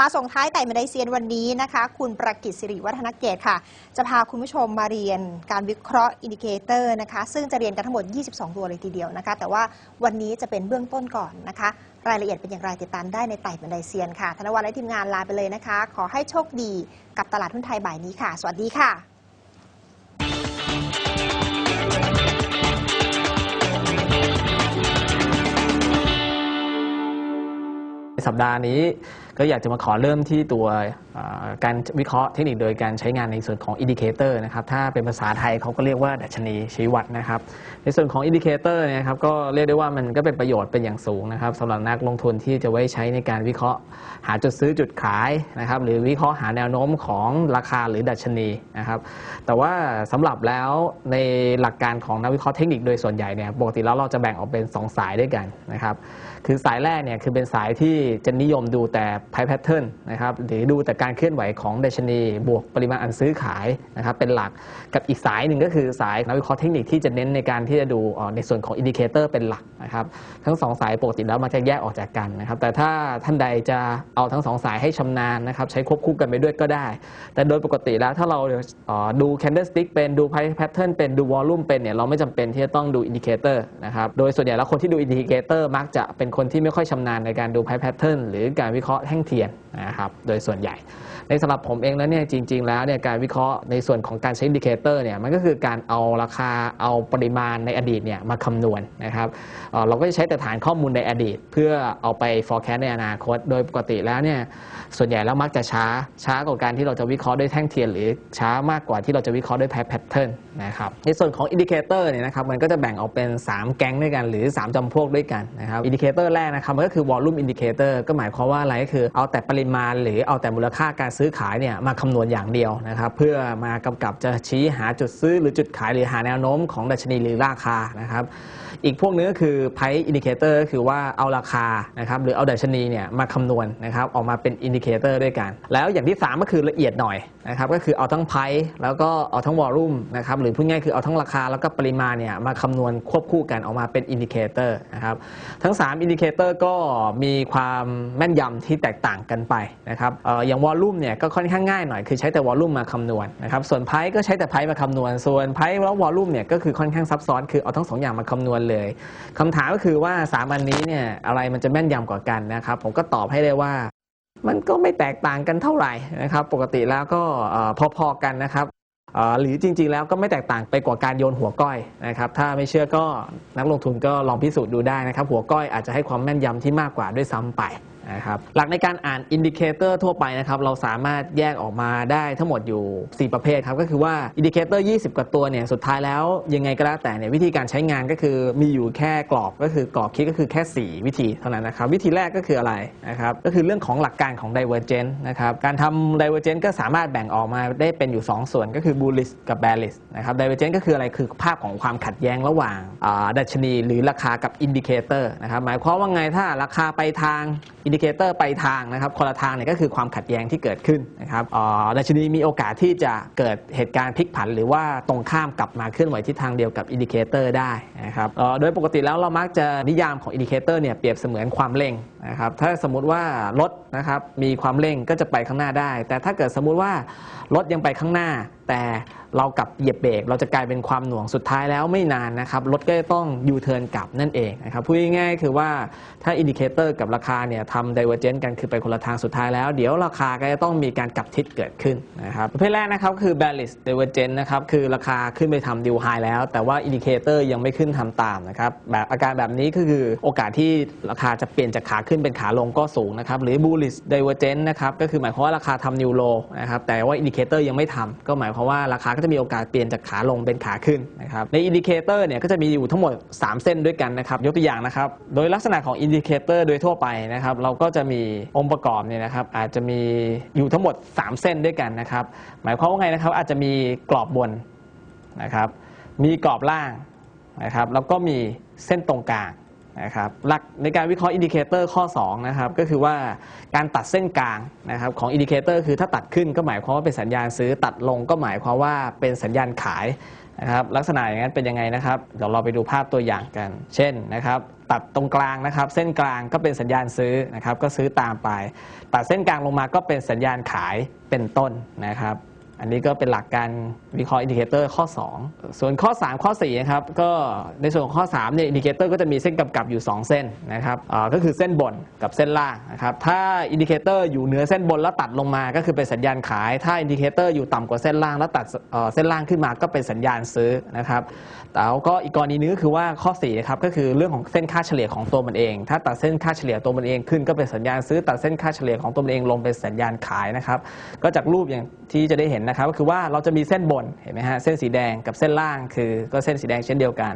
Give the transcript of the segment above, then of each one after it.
มาส่งท้ายไต่บันไดเซียนวันนี้นะคะ คุณประกิตสิริวัฒนเกตค่ะ จะพาคุณผู้ชมมาเรียนการวิเคราะห์อินดิเคเตอร์นะคะ ซึ่งจะเรียนกันทั้งหมด 22 ตัวเลยทีเดียวนะคะ แต่ว่าวันนี้จะเป็นเบื้องต้นก่อนนะคะ รายละเอียดเป็นอย่างไรติดตามได้ในไต่บันไดเซียนค่ะ ธนวัฒน์และทีมงานลาไปเลยนะคะ ขอให้โชคดีกับตลาดหุ้นไทยบ่ายนี้ค่ะ สวัสดีค่ะสัปดาห์นี้ ก็อยากจะมาขอเริ่มที่ตัวการวิเคราะห์เทคนิคโดยการใช้งานในส่วนของอินดิเคเตอร์นะครับ ถ้าเป็นภาษาไทยเขาก็เรียกว่าดัชนีชี้วัดนะครับ ในส่วนของอินดิเคเตอร์เนี่ยครับก็เรียกได้ว่ามันก็เป็นประโยชน์เป็นอย่างสูงนะครับสำหรับนักลงทุนที่จะไว้ใช้ในการวิเคราะห์ หาจุดซื้อจุดขายนะครับ หรือวิเคราะห์หาแนวโน้มของราคาหรือดัชนีนะครับ แต่ว่าสำหรับแล้วในหลักการของนักวิเคราะห์เทคนิคโดยส่วนใหญ่เนี่ยปกติแล้วเราจะแบ่งออกเป็น 2 สายด้วยกันนะครับ คือสายแรกเนี่ยคือเป็นสายที่จะนิยมดูแต่ไพ่แพทเทิร์นนะครับหรือดูแต่การเคลื่อนไหวของดัชนี บวกปริมาณอันซื้อขายนะครับเป็นหลักกับอีกสายหนึ่งก็คือสายนักวิเคราะห์เทคนิคที่จะเน้นในการที่จะดูในส่วนของอินดิเคเตอร์เป็นหลักนะครับทั้งสองสายปกติแล้วมันจะแยกออกจากกันนะครับแต่ถ้าท่านใดจะเอาทั้งสองสายให้ชำนาญนะครับใช้ควบคู่กันไปด้วยก็ได้ แต่โดยปกติแล้วถ้าเราดู candlestick เป็นดู price pattern เป็นดู volume เป็นเนี่ยเราไม่จำเป็นที่จะต้องดู indicator นะครับโดยส่วนใหญ่แล้วคนที่ดู indicator มักจะเป็นคนที่ไม่ค่อยชำนาญในการดูไพ่แพทเทิร์นหรือการวิเคราะห์แท่งเทียน นะครับโดยส่วนใหญ่ ในสำหรับผมเองแล้วเนี่ยจริง ๆ แล้วเนี่ยการวิเคราะห์ในส่วนของการใช้อินดิเคเตอร์เนี่ยมันก็คือการเอาราคาเอาปริมาณในอดีตเนี่ยมาคำนวณนะครับเเราก็จะใช้แต่ฐานข้อมูลในอดีต เพื่อเอาไป forecast ในอนาคต โดยปกติแล้วเนี่ยส่วนใหญ่แล้วมักจะช้าช้ากว่าการที่เราจะวิเคราะห์ด้วยแท่งเทียน หรือช้ามากกว่าที่เราจะวิเคราะห์ด้วย price pattern นะครับในส่วนของอินดิเคเตอร์เนี่ยนะครับมันก็จะแบ่งออกเป็น 3 แก๊งด้วยกันหรือ 3จำพวกด้วยกันนะครับอินดิเคเตอร์แรกนะครับมันก็คือ volume indicator ก็หมายความว่าอะไรก็คือเอาแต่ปริมาณ หรือเอาแต่มูลค่าการซื้อขายเนี่ยมาคำนวณอย่างเดียวนะครับ เพื่อมากำกับจะชี้หาจุดซื้อหรือจุดขายหรือหาแนวโน้มของดัชนีหรือราคานะครับ อีกพวกนึงก็คือ price indicator ก็คือว่าเอาราคานะครับหรือเอาดัชนีเนี่ยมาคำนวณนะครับออกมาเป็นอินดิเคเตอร์ด้วยกัน แล้วอย่างที่ 3 ก็คือละเอียดหน่อยนะครับก็คือเอาทั้ง price แล้วก็เอาทั้ง volume นะครับหรือพูดง่ายคือเอาทั้งราคาแล้วก็ปริมาณเนี่ยมาคำนวณควบคู่กันออกมาเป็นอินดิเคเตอร์นะครับทั้ง3อินดิเคเตอร์ก็มีความแม่นยำที่แตกต่างกันไปนะครับอย่าง volume เนี่ยก็ค่อนข้างง่ายหน่อยคือใช้แต่ volume มมาคำนวณนะครับส่วน price ก็ใช้แต่ price มาคำนวณ ส่วน price แล้ว volume เนี่ยก็คือค่อนข้างซับซ้อนคือเอาทั้งสองอย่างมาคำนวณเลยคำถามก็คือว่าสามอันนี้เนี่ยอะไรมันจะแม่นยำกว่ากันนะครับผมก็ตอบให้ได้ว่า มันก็ไม่แตกต่างกันเท่าไหร่นะครับปกติแล้วก็พอๆกันนะครับหรือจริงๆแล้วก็ไม่แตกต่างไปกว่าการโยนหัวก้อยนะครับถ้าไม่เชื่อก็นักลงทุนก็ลองพิสูจน์ดูได้นะครับหัวก้อยอาจจะให้ความแม่นยำที่มากกว่าด้วยซ้ำไป นะครับหลักในการอ่านอินดิเคเตอร์ทั่วไปนะครับเราสามารถแยกออกมาได้ทั้งหมดอยู่ 4 ประเภทครับก็คือว่าอินดิเคเตอร์ 20 กว่าตัวเนี่ยสุดท้ายแล้วยังไงก็แล้วแต่เนี่ยวิธีการใช้งานก็คือมีอยู่แค่กรอบก็คือกรอบคิดก็คือแค่ 4 วิธีเท่านั้นนะครับวิธีแรกก็คืออะไรนะครับก็คือเรื่องของหลักการของ divergence นะครับการทำ divergence ก็สามารถแบ่งออกมาได้เป็นอยู่ 2 ส่วนก็คือ bullish กับ bearish นะครับ divergence ก็คืออะไรคือภาพของความขัดแย้งระหว่างดัชนี หรือราคากับอินดิเคเตอร์นะครับหมายความว่าไงถ้าราคาไปทางอินนดิเคเตอร์ไปทางนะครับคนละทางเนี่ยก็คือความขัดแย้งที่เกิดขึ้นนะครับอ่าดัชนีมีโอกาสที่จะเกิดเหตุการณ์พลิกผัน หรือว่าตรงข้ามกลับมาเคลื่อนไหวที่ทางเดียวกับอินดิเคเตอร์ได้นะครับอ่อโดยปกติแล้วเรามักจะนิยามของอินดิเคเตอร์เนี่ยเปรียบเสมือนความเร่ง นะครับถ้าสมมุติว่ารถนะครับมีความเร่งก็จะไปข้างหน้าได้ แต่ถ้าเกิดสมมุติว่ารถยังไปข้างหน้า แต่เรากลับเหยียบเบรกเราจะกลายเป็นความหน่วงสุดท้ายแล้วไม่นานนะครับรถก็จะต้องยูเทิร์นกลับนั่นเองนะครับพูดง่ายๆคือว่าถ้าอินดิเคเตอร์กับราคาเนี่ยทำ divergence กันคือไปคนละทางสุดท้ายแล้ว เดี๋ยวราคาก็จะต้องมีการกลับทิศเกิดขึ้นนะครับประเภทแรกนะครับคือ bearish divergence นะครับคือราคาขึ้นไปทำ deal high แล้ว แต่ว่าอินดิเคเตอร์ยังไม่ขึ้นทำตามนะครับแบบอาการแบบนี้ก็คือโอกาสที่ราคาจะเปลี่ยนจากขาขึ้นขึ้นเป็นขาลงก็สูงนะครับหรือ bullish divergence นะครับก็คือหมายความว่าราคาทำ new low นะครับแต่ว่าอินดิเคเตอร์ยังไม่ทำก็หมายความว่าราคาก็จะมีโอกาสเปลี่ยนจากขาลงเป็นขาขึ้นนะครับในอินดิเคเตอร์เนี่ยก็จะมีอยู่ทั้งหมด 3 เส้นด้วยกันนะครับยกตัวอย่างนะครับโดยลักษณะของอินดิเคเตอร์โดยทั่วไปนะครับเราก็จะมีองค์ประกอบเนี่ยนะครับอาจจะมีอยู่ทั้งหมด 3 เส้นด้วยกันนะครับหมายความว่าไงนะครับอาจจะมีกรอบบนนะครับมีกรอบล่างนะครับแล้วก็มีเส้นตรงกลาง นะครับหลักในการวิเคราะห์อินดิเคเตอร์ข้อ2นะครับก็คือว่าการตัดเส้นกลางนะครับของอินดิเคเตอร์คือถ้าตัดขึ้นก็หมายความว่าเป็นสัญญาณซื้อตัดลงก็หมายความว่าเป็นสัญญาณขายนะครับลักษณะอย่างนั้นเป็นยังไงนะครับเดี๋ยวเราไปดูภาพตัวอย่างกัน เช่นนะครับตัดตรงกลางนะครับ เส้นกลางก็เป็นสัญญาณซื้อนะครับก็ซื้อตามไป ตัดเส้นกลางลงมาก็เป็นสัญญาณขายเป็นต้นนะครับ อันนี้ก็เป็นหลักการวิเคราะห์อินดิเคเตอร์ข้อ 2 ส่วนข้อ 3 ข้อ4นะครับก็ในส่วนของข้อ3เนี่ยอินดิเคเตอร์ก็จะมีเส้นกำกับอยู่ 2 เส้นนะครับก็คือเส้นบนกับเส้นล่างนะครับถ้าอินดิเคเตอร์อยู่เหนือเส้นบนแล้วตัดลงมาก็คือเป็นสัญญาณขาย ถ้าอินดิเคเตอร์อยู่ต่ำกว่าเส้นล่างแล้วตัดเอ่อเส้นล่างขึ้นมาก็เป็นสัญญาณซื้อนะครับแต่ก็อีกกรณีนึงก็คือว่าข้อ4นะครับก็คือเรื่องของเส้นค่าเฉลี่ยของตัวมันเอง ถ้าตัดเส้นค่าเฉลี่ยตัวมันเองขึ้นก็เป็นสัญญาณซื้อตัดเส้นค่าเฉลี่ยของตัวมันเองลงเป็นสัญญาณขายนะครับก็จากรูปอย่างที่จะได้เห็นนะครับก็คือว่าเราจะมีเส้นบนเห็นไหมฮะเส้นสีแดงกับเส้นล่างคือก็เส้นสีแดงเช่นเดียวกัน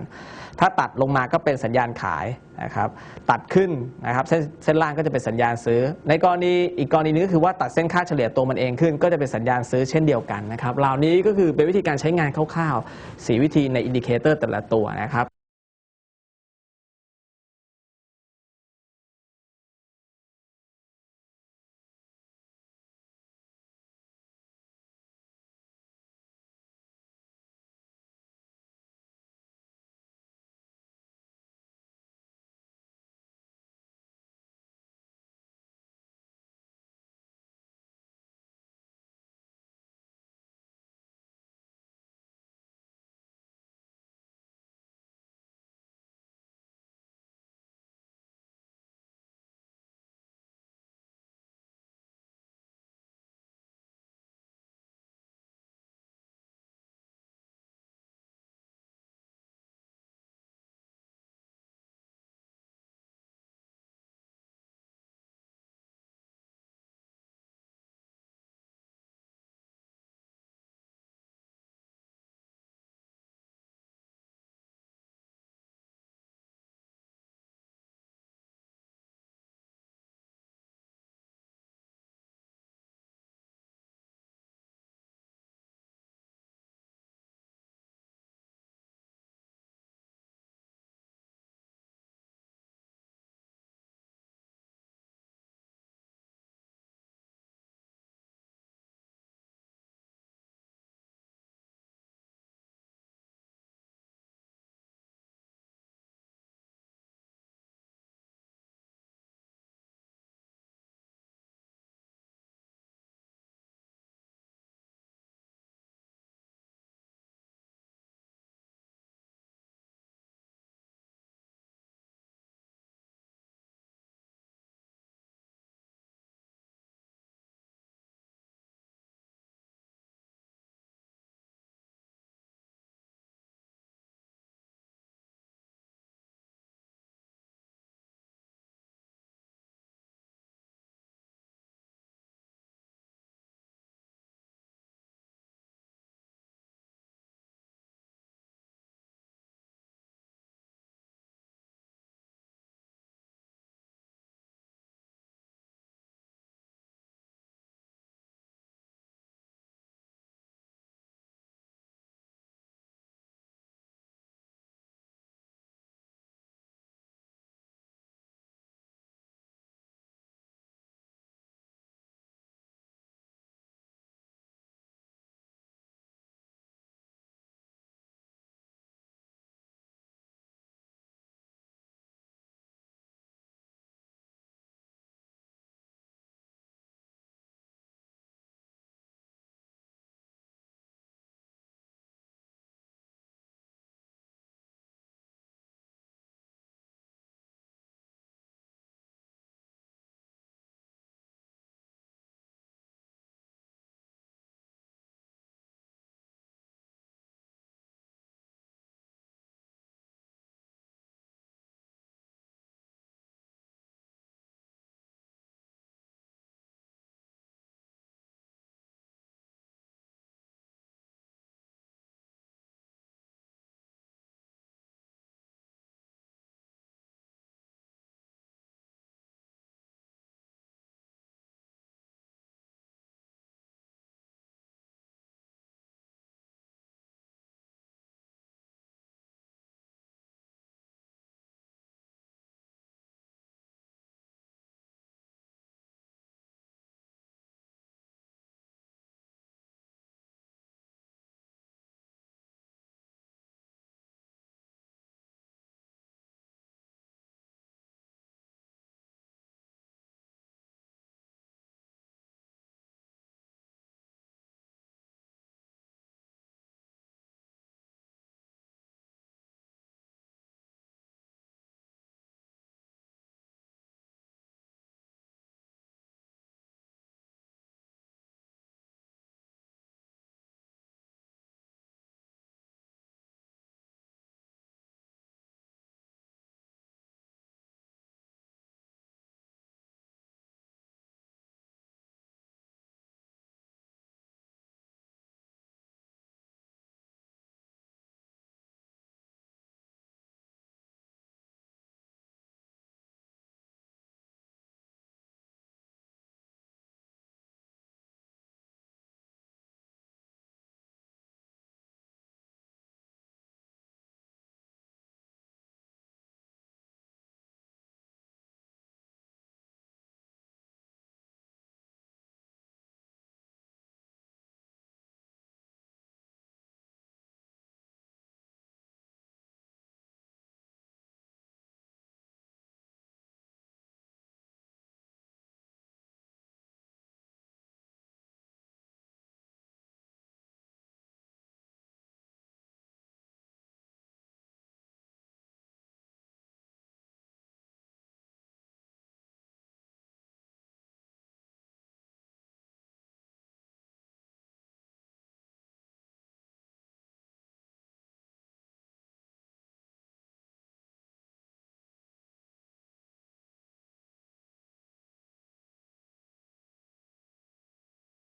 ถ้าตัดลงมาก็เป็นสัญญาณขายนะครับตัดขึ้นนะครับเส้นเส้นล่างก็จะเป็นสัญญาณซื้อ ในกรณีอีกกรณีนึงก็คือว่าตัดเส้นค่าเฉลี่ยตัวมันเองขึ้น ก็จะเป็นสัญญาณซื้อเช่นเดียวกันนะครับเหล่านี้ก็คือเป็นวิธีการใช้งานคร่าวๆสีวิธีในอินดิเคเตอร์แต่ละตัวนะครับ